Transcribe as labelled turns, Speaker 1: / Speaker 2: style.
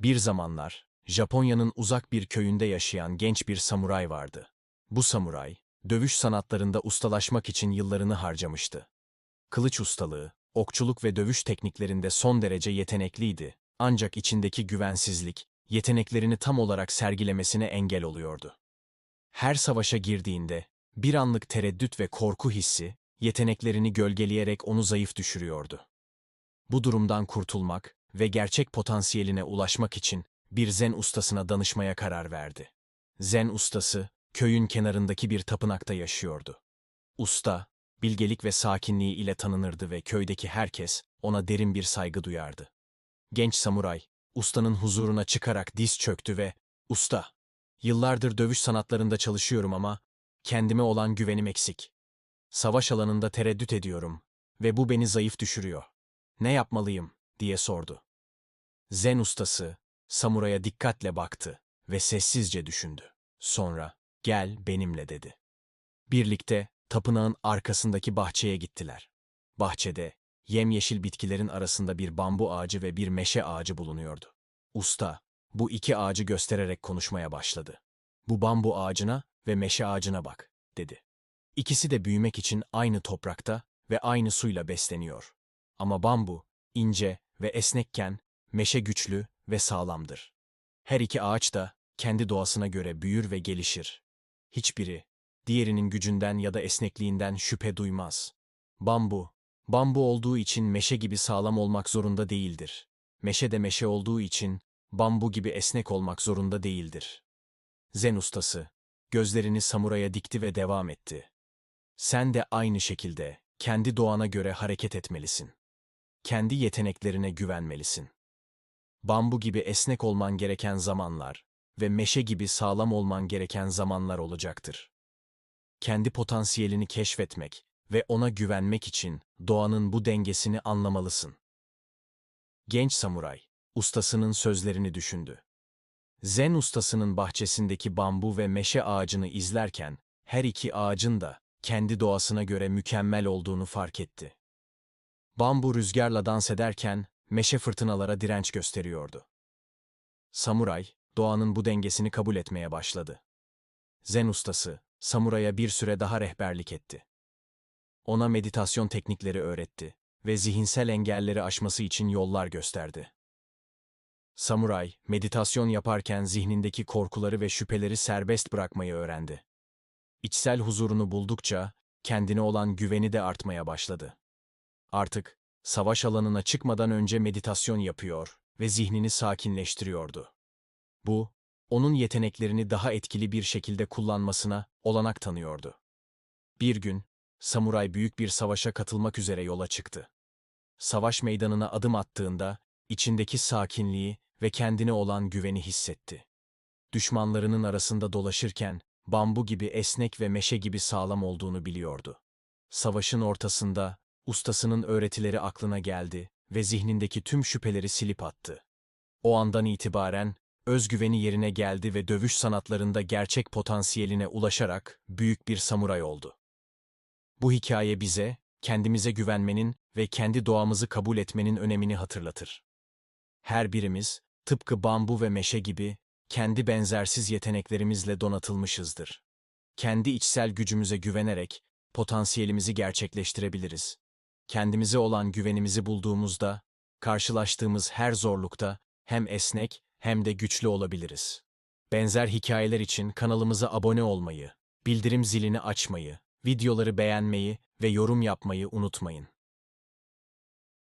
Speaker 1: Bir zamanlar, Japonya'nın uzak bir köyünde yaşayan genç bir samuray vardı. Bu samuray, dövüş sanatlarında ustalaşmak için yıllarını harcamıştı. Kılıç ustalığı, okçuluk ve dövüş tekniklerinde son derece yetenekliydi. Ancak içindeki güvensizlik, yeteneklerini tam olarak sergilemesine engel oluyordu. Her savaşa girdiğinde, bir anlık tereddüt ve korku hissi, yeteneklerini gölgeleyerek onu zayıf düşürüyordu. Bu durumdan kurtulmak ve gerçek potansiyeline ulaşmak için bir zen ustasına danışmaya karar verdi. Zen ustası, köyün kenarındaki bir tapınakta yaşıyordu. Usta, bilgelik ve sakinliği ile tanınırdı ve köydeki herkes ona derin bir saygı duyardı. Genç samuray, ustanın huzuruna çıkarak diz çöktü ve ''Usta, yıllardır dövüş sanatlarında çalışıyorum ama kendime olan güvenim eksik. Savaş alanında tereddüt ediyorum ve bu beni zayıf düşürüyor. Ne yapmalıyım?'' diye sordu. Zen ustası, samuraya dikkatle baktı ve sessizce düşündü. Sonra, gel benimle dedi. Birlikte tapınağın arkasındaki bahçeye gittiler. Bahçede, yemyeşil bitkilerin arasında bir bambu ağacı ve bir meşe ağacı bulunuyordu. Usta, bu iki ağacı göstererek konuşmaya başladı. Bu bambu ağacına ve meşe ağacına bak, dedi. İkisi de büyümek için aynı toprakta ve aynı suyla besleniyor. Ama bambu, ince ve esnekken, meşe güçlü ve sağlamdır. Her iki ağaç da kendi doğasına göre büyür ve gelişir. Hiçbiri, diğerinin gücünden ya da esnekliğinden şüphe duymaz. Bambu, bambu olduğu için meşe gibi sağlam olmak zorunda değildir. Meşe de meşe olduğu için bambu gibi esnek olmak zorunda değildir. Zen ustası, gözlerini samuraya dikti ve devam etti. Sen de aynı şekilde, kendi doğana göre hareket etmelisin. Kendi yeteneklerine güvenmelisin. Bambu gibi esnek olman gereken zamanlar ve meşe gibi sağlam olman gereken zamanlar olacaktır. Kendi potansiyelini keşfetmek ve ona güvenmek için doğanın bu dengesini anlamalısın. Genç samuray, ustasının sözlerini düşündü. Zen ustasının bahçesindeki bambu ve meşe ağacını izlerken, her iki ağacın da kendi doğasına göre mükemmel olduğunu fark etti. Bambu rüzgarla dans ederken, meşe fırtınalara direnç gösteriyordu. Samuray, doğanın bu dengesini kabul etmeye başladı. Zen ustası, samuraya bir süre daha rehberlik etti. Ona meditasyon teknikleri öğretti ve zihinsel engelleri aşması için yollar gösterdi. Samuray, meditasyon yaparken zihnindeki korkuları ve şüpheleri serbest bırakmayı öğrendi. İçsel huzurunu buldukça, kendine olan güveni de artmaya başladı. Artık, savaş alanına çıkmadan önce meditasyon yapıyor ve zihnini sakinleştiriyordu. Bu, onun yeteneklerini daha etkili bir şekilde kullanmasına olanak tanıyordu. Bir gün, samuray büyük bir savaşa katılmak üzere yola çıktı. Savaş meydanına adım attığında, içindeki sakinliği ve kendine olan güveni hissetti. Düşmanlarının arasında dolaşırken, bambu gibi esnek ve meşe gibi sağlam olduğunu biliyordu. Savaşın ortasında, ustasının öğretileri aklına geldi ve zihnindeki tüm şüpheleri silip attı. O andan itibaren, özgüveni yerine geldi ve dövüş sanatlarında gerçek potansiyeline ulaşarak büyük bir samuray oldu. Bu hikaye bize, kendimize güvenmenin ve kendi doğamızı kabul etmenin önemini hatırlatır. Her birimiz, tıpkı bambu ve meşe gibi, kendi benzersiz yeteneklerimizle donatılmışızdır. Kendi içsel gücümüze güvenerek, potansiyelimizi gerçekleştirebiliriz. Kendimize olan güvenimizi bulduğumuzda, karşılaştığımız her zorlukta hem esnek hem de güçlü olabiliriz. Benzer hikayeler için kanalımıza abone olmayı, bildirim zilini açmayı, videoları beğenmeyi ve yorum yapmayı unutmayın.